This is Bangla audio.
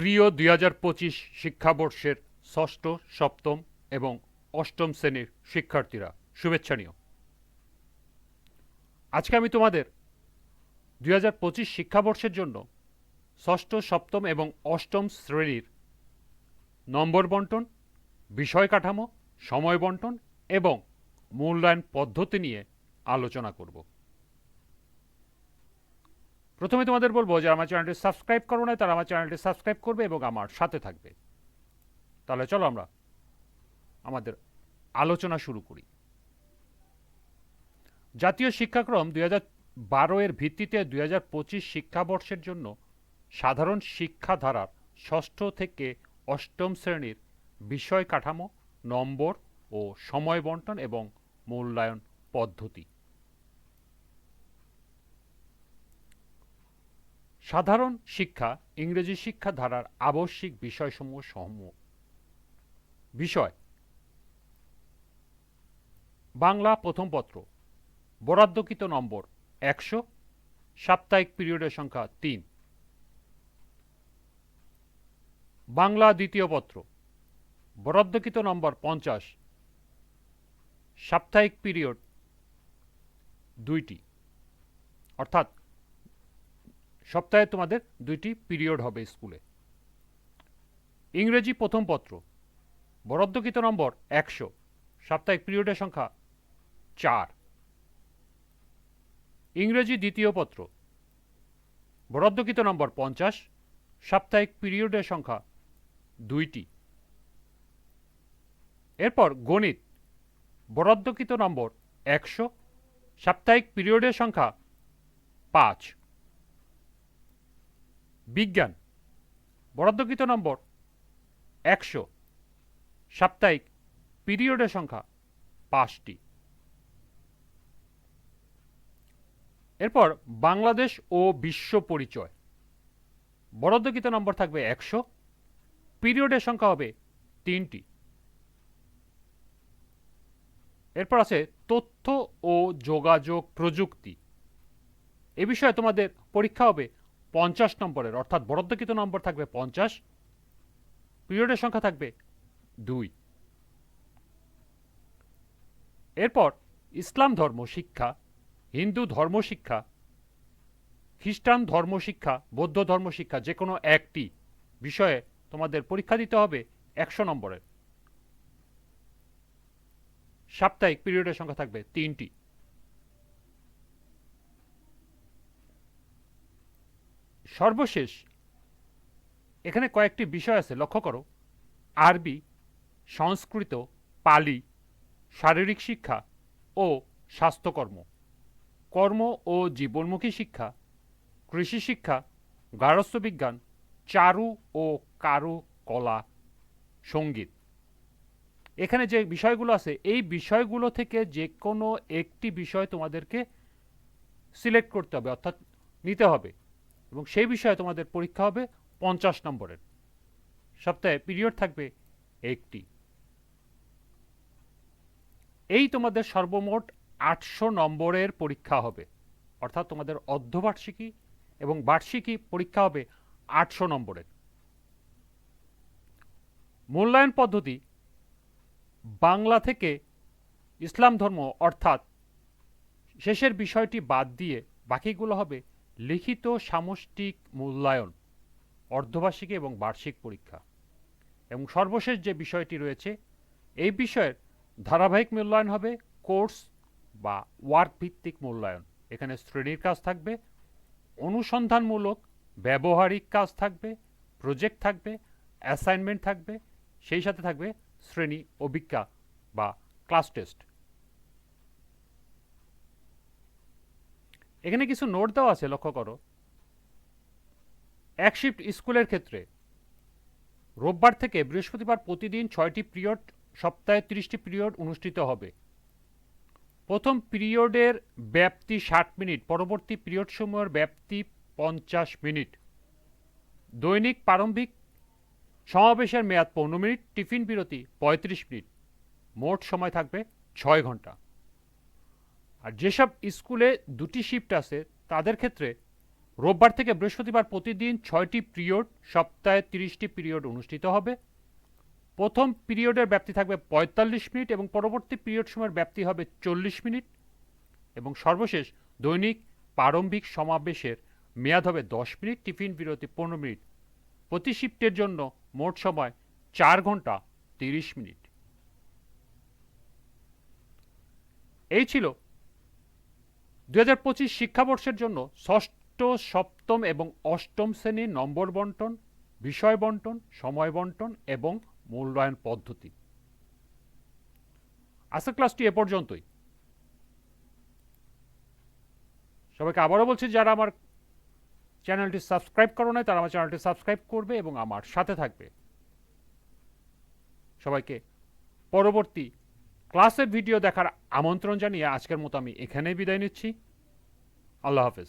প্রিয় দুই হাজার পঁচিশ শিক্ষাবর্ষের ষষ্ঠ, সপ্তম এবং অষ্টম শ্রেণির শিক্ষার্থীরা, শুভেচ্ছা নিও। আজকে আমি তোমাদের দুই হাজার পঁচিশ শিক্ষাবর্ষের জন্য ষষ্ঠ, সপ্তম এবং অষ্টম শ্রেণির নম্বর বন্টন, বিষয় কাঠামো, সময় বন্টন এবং মূল্যায়ন পদ্ধতি নিয়ে আলোচনা করব। প্রথমে তোমাদের বলব যে আমার চ্যানেলটি সাবস্ক্রাইব করো না তারা আমার চ্যানেলটি সাবস্ক্রাইব করবে এবং আমার সাথে থাকবে। তাহলে চলো আমরা আমাদের আলোচনা শুরু করি। জাতীয় শিক্ষাক্রম দুই হাজার বারো এর ভিত্তিতে দুই হাজার পঁচিশ শিক্ষাবর্ষের জন্য সাধারণ শিক্ষাধারার ষষ্ঠ থেকে অষ্টম শ্রেণির বিষয় কাঠামো, নম্বর ও সময় বন্টন এবং মূল্যায়ন পদ্ধতি। সাধারণ শিক্ষা ইংরেজি শিক্ষা ধারার আবশ্যিক বিষয়সমূহ সমূহ। বিষয়। বাংলা প্রথম পত্র। বরাদ্দকৃত নম্বর একশো। সাপ্তাহিক পিরিয়ডের সংখ্যা তিন। বাংলা দ্বিতীয় পত্র। বরাদ্দকৃত নম্বর পঞ্চাশ। সাপ্তাহিক পিরিয়ড দুইটি। অর্থাৎ সপ্তাহে তোমাদের দুইটি পিরিয়ড হবে স্কুলে। ইংরেজি প্রথম পত্র, বরাদ্দকৃত নম্বর একশো, সাপ্তাহিক পিরিয়ডের সংখ্যা চার। ইংরেজি দ্বিতীয় পত্র, বরাদ্দকৃত নম্বর পঞ্চাশ, সাপ্তাহিক পিরিয়ডের সংখ্যা দুইটি। এরপর গণিত, বরাদ্দকৃত নম্বর একশো, সাপ্তাহিক পিরিয়ডের সংখ্যা পাঁচ। বিজ্ঞান, বরাদ্দকৃত নম্বর একশো। সাপ্তাহিক পিরিয়ডের সংখ্যা পাঁচটি। এরপর বাংলাদেশ ও বিশ্ব পরিচয়। বরাদ্দকৃত নম্বর থাকবে একশো, পিরিয়ডের সংখ্যা হবে তিনটি। এরপর আছে তথ্য ও যোগাযোগ প্রযুক্তি। এ বিষয়ে তোমাদের পরীক্ষা হবে পঞ্চাশ নম্বরের, অর্থাৎ বরাদ্দকৃত নম্বর থাকবে পঞ্চাশ, পিরিয়ডের সংখ্যা থাকবে দুই। এরপর ইসলাম ধর্ম শিক্ষা, হিন্দু ধর্ম শিক্ষা, খ্রিস্টান ধর্ম শিক্ষা, বৌদ্ধ ধর্ম শিক্ষা, যে কোনো একটি বিষয়ে তোমাদের পরীক্ষা দিতে হবে একশো নম্বরের। সাপ্তাহিক পিরিয়ডের সংখ্যা থাকবে তিনটি। সর্বশেষ। এখানে কয়েকটি বিষয় আছে, লক্ষ্য করো। আরবি, সংস্কৃত, পালি, শারীরিক শিক্ষা ও স্বাস্থ্যকর্ম। কর্ম ও জীবনমুখী শিক্ষা, কৃষি শিক্ষা গারস্থ বিজ্ঞান, চারু ও কারু কলা, সংগীত। এখানে যে বিষয়গুলো আছে, এই বিষয়গুলো থেকে যে কোনো একটি বিষয় তোমাদেরকে সিলেক্ট করতে হবে, অর্থাৎ নিতে হবে। এবং সেই বিষয়ে তোমাদের পরীক্ষা হবে পঞ্চাশ নম্বরের। সপ্তাহে পিরিয়ড থাকবে একটি। এই তোমাদের সর্বমোট আটশো নম্বরের পরীক্ষা হবে। অর্থাৎ তোমাদের অর্ধবার্ষিকী এবং বার্ষিকী পরীক্ষা হবে আটশো নম্বরের। মূল্যায়ন পদ্ধতি, বাংলা থেকে ইসলাম ধর্ম অর্থাৎ শেষের বিষয়টি বাদ দিয়ে বাকিগুলো হবে লিখিত সামষ্টিক মূল্যায়ন, অর্ধবার্ষিকী এবং বার্ষিক পরীক্ষা। এবং সর্বশেষ যে বিষয়টি রয়েছে, এই বিষয়ের ধারাবাহিক মূল্যায়ন হবে কোর্স বা ওয়ার্ক ভিত্তিক মূল্যায়ন। এখানে শ্রেণির কাজ থাকবে, অনুসন্ধানমূলক, ব্যবহারিক কাজ থাকবে, প্রজেক্ট থাকবে, অ্যাসাইনমেন্ট থাকবে, সেই সাথে থাকবে শ্রেণি অভিজ্ঞা বা ক্লাস টেস্ট। এখানে কিছু নোট দেওয়া আছে, লক্ষ্য করো। এক শিফট স্কুলের ক্ষেত্রে, রোববার থেকে বৃহস্পতিবার প্রতিদিন ছয়টি পিরিয়ড সপ্তাহে তিরিশটি পিরিয়ড অনুষ্ঠিত হবে। প্রথম পিরিয়ডের ব্যাপ্তি ষাট মিনিট, পরবর্তী পিরিয়ড সময়ের ব্যাপ্তি পঞ্চাশ মিনিট। দৈনিক প্রারম্ভিক সমাবেশের মেয়াদ পনেরো মিনিট, টিফিন বিরতি পঁয়ত্রিশ মিনিট। মোট সময় থাকবে ছয় ঘণ্টা। আর যেসব স্কুলে দুটি শিফট আছে, তাদের ক্ষেত্রে রোববার থেকে বৃহস্পতিবার প্রতিদিন ছয়টি পিরিয়ড সপ্তাহে তিরিশটি পিরিয়ড অনুষ্ঠিত হবে। প্রথম পিরিয়ডের ব্যাপ্তি থাকবে পঁয়তাল্লিশ মিনিট এবং পরবর্তী পিরিয়ড সময়ের ব্যাপ্তি হবে চল্লিশ মিনিট এবং সর্বশেষ দৈনিক প্রারম্ভিক সমাবেশের মেয়াদ হবে দশ মিনিট, টিফিন বিরতি পনেরো মিনিট। প্রতি শিফটের জন্য মোট সময় চার ঘণ্টা তিরিশ মিনিট। এই ছিল দু হাজার পঁচিশ শিক্ষাবর্ষের জন্য ষষ্ঠ, সপ্তম এবং অষ্টম শ্রেণির নম্বর বন্টন, বিষয় বন্টন, সময় বন্টন এবং মূল্যায়ন পদ্ধতি। আজকের ক্লাসটি এ পর্যন্তই। সবাইকে আবারও বলছি, যারা আমার চ্যানেলটি সাবস্ক্রাইব করো নাই, তারা আমার চ্যানেলটি সাবস্ক্রাইব করবে এবং আমার সাথে থাকবে। সবাইকে পরবর্তী ক্লাসের ভিডিও দেখার আমন্ত্রণ জানিয়ে আজকের মতো আমি এখানেই বিদায় নিচ্ছি। আল্লাহ হাফেজ।